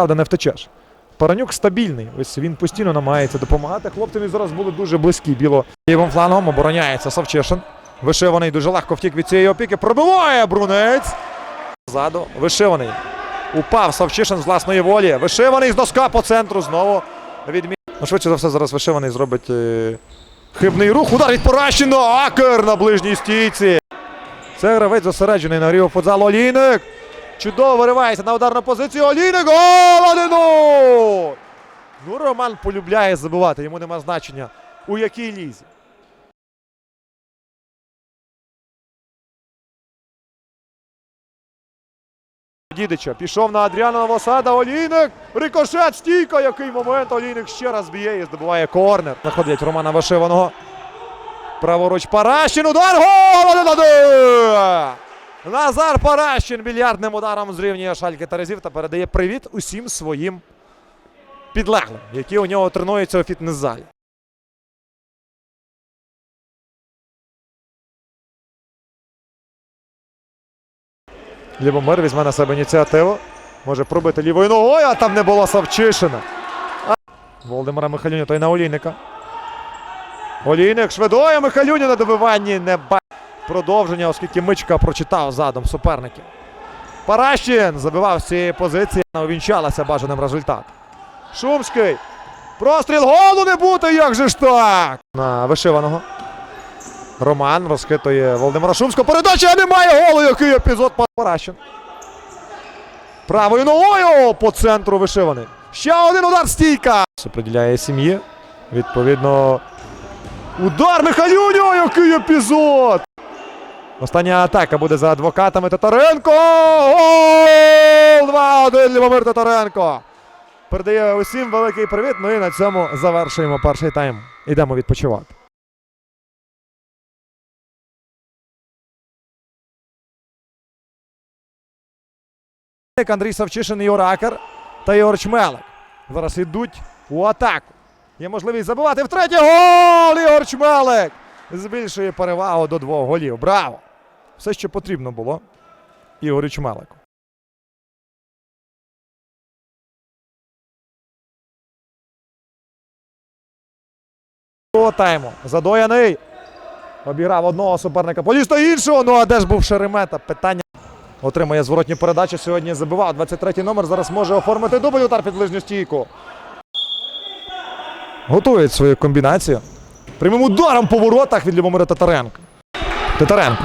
правда, не втечеш. Паранюк стабільний. Ось він постійно намагається допомагати. Хлопцям і зараз були дуже близькі. Біло лівим флангом обороняється Савчишин. Вишиваний дуже легко втік від цієї опіки. Пробиває Брунець. Ззаду вишиваний. Упав Савчишин з власної волі. Вишиваний з доска по центру знову. Відмі... Ну, швидше за все, зараз вишиваний зробить е... хибний рух. Удар від Поращина. Акер на ближній стійці. Це гравець зосереджений на Ріо футзал Олійник. Чудово виривається на ударну позицію. Олійник. Гол! 1-0! Ну, Роман полюбляє забивати. Йому нема значення. У якій лізі. Дідича пішов на Адріана Новосада. Олійник. Рикошет, стійка. Який момент. Олійник ще раз б'є і здобуває корнер. Знаходять Романа Вишиваного. Праворуч Паращин. Удар. Гол! 1-1! Назар Паращин більярдним ударом зрівнює шальки Терезів та передає привіт усім своїм підлеглим, які у нього тренуються у фітнес-залі. Лівомир візьме на себе ініціативу. Може пробити лівою ногою, а там не було Савчишина. А... Володимира Михайлюня, той на Олійника. Олійник швидує Михайлюня на добиванні не ба... Продовження, оскільки Мичка прочитав задом суперників. Паращин забивав з цієї позиції. Увінчалася бажаним результатом. Шумський. Простріл голу не бути, як же ж так? На вишиваного. Роман розхитує Володимира Шумського. Передача немає голу. Який епізод Паращин. Правою ногою по центру вишиваний. Ще один удар стійка. Приділяє сім'ї. Відповідно. Удар Михайлюню! Який епізод! Остання атака буде за адвокатами Татаренко. Гол! 2-1 Любомир Татаренко. Передає усім великий привіт. Ну і на цьому завершуємо перший тайм. Ідемо відпочивати. Андрій Савчишин і Оракер та Ігор Чмелик. Зараз йдуть у атаку. Є можливість забивати втретє. Гол! Ігор Чмелик! Збільшує перевагу до двох голів. Браво! Все, що потрібно було Ігорю Чмелику. Тайму. Задояний. Обіграв одного суперника. Поліз до іншого. Ну а де ж був Шеремета? Питання. Отримує зворотню передачу. Сьогодні забивав. 23-й номер. Зараз може оформити дубль удар під ближню стійку. Готують свою комбінацію. Прямим ударом по воротах від Любомира Татаренка. Татаренко.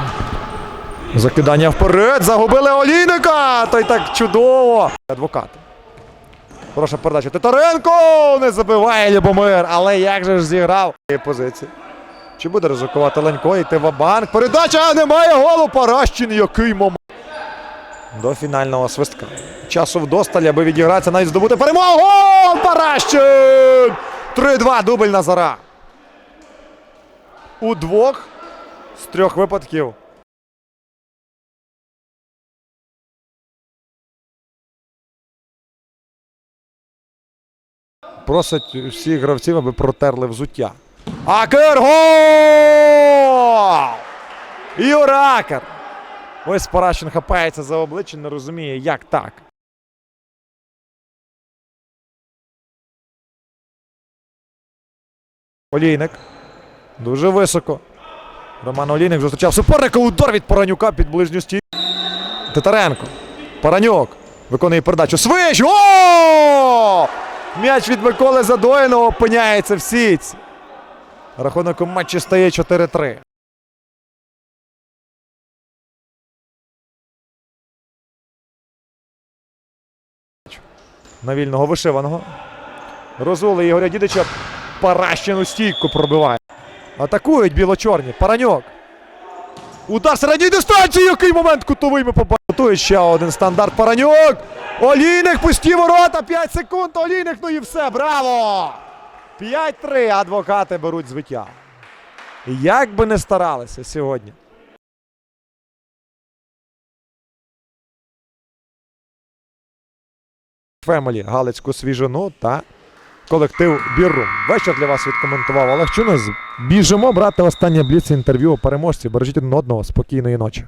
Закидання вперед. Загубили Олійника. Той так чудово. Адвокати. Хороша передача. Титаренко не забиває Любомир. Але як же ж зіграв позиції? Чи буде ризикувати Ленько йти в банк? Передача немає голу. Паращин. Який момент. До фінального свистка. Часу вдосталь, аби відігратися, навіть здобути перемогу. Паращин! 3-2 дубль Назара. У двох з трьох випадків. Просить всіх гравців, аби протерли взуття. Акер гол! Акер! Ось Паращин хапається за обличчя, не розуміє, як так. Олійник. Дуже високо. Роман Олійник зустрічав суперника. Удар від Паранюка під ближню стійку. Титаренко. Паранюк. Виконує передачу. Свищ! О! М'яч від Миколи Задоїного опиняється в сітці. Рахунок у матчі стає 4-3. На вільного вишиваного. Розули Ігоря Дідича. Паращину стійку пробиває. Атакують біло-чорні. Параньок. Удар середньої дистанції. Який момент кутовий ми побачили. Готує ще один стандарт. Параньок. Олійник пусті ворота. 5 секунд. Олійник. Ну і все. Браво! 5-3. Адвокати беруть звиття. Як би не старалися сьогодні. Фемелі Галицьку свіжину та колектив Біррум. Вечір для вас відкоментував Олег Чунес. Біжимо брати останнє бліц інтерв'ю у переможці. Бережіть один одного. Спокійної ночі.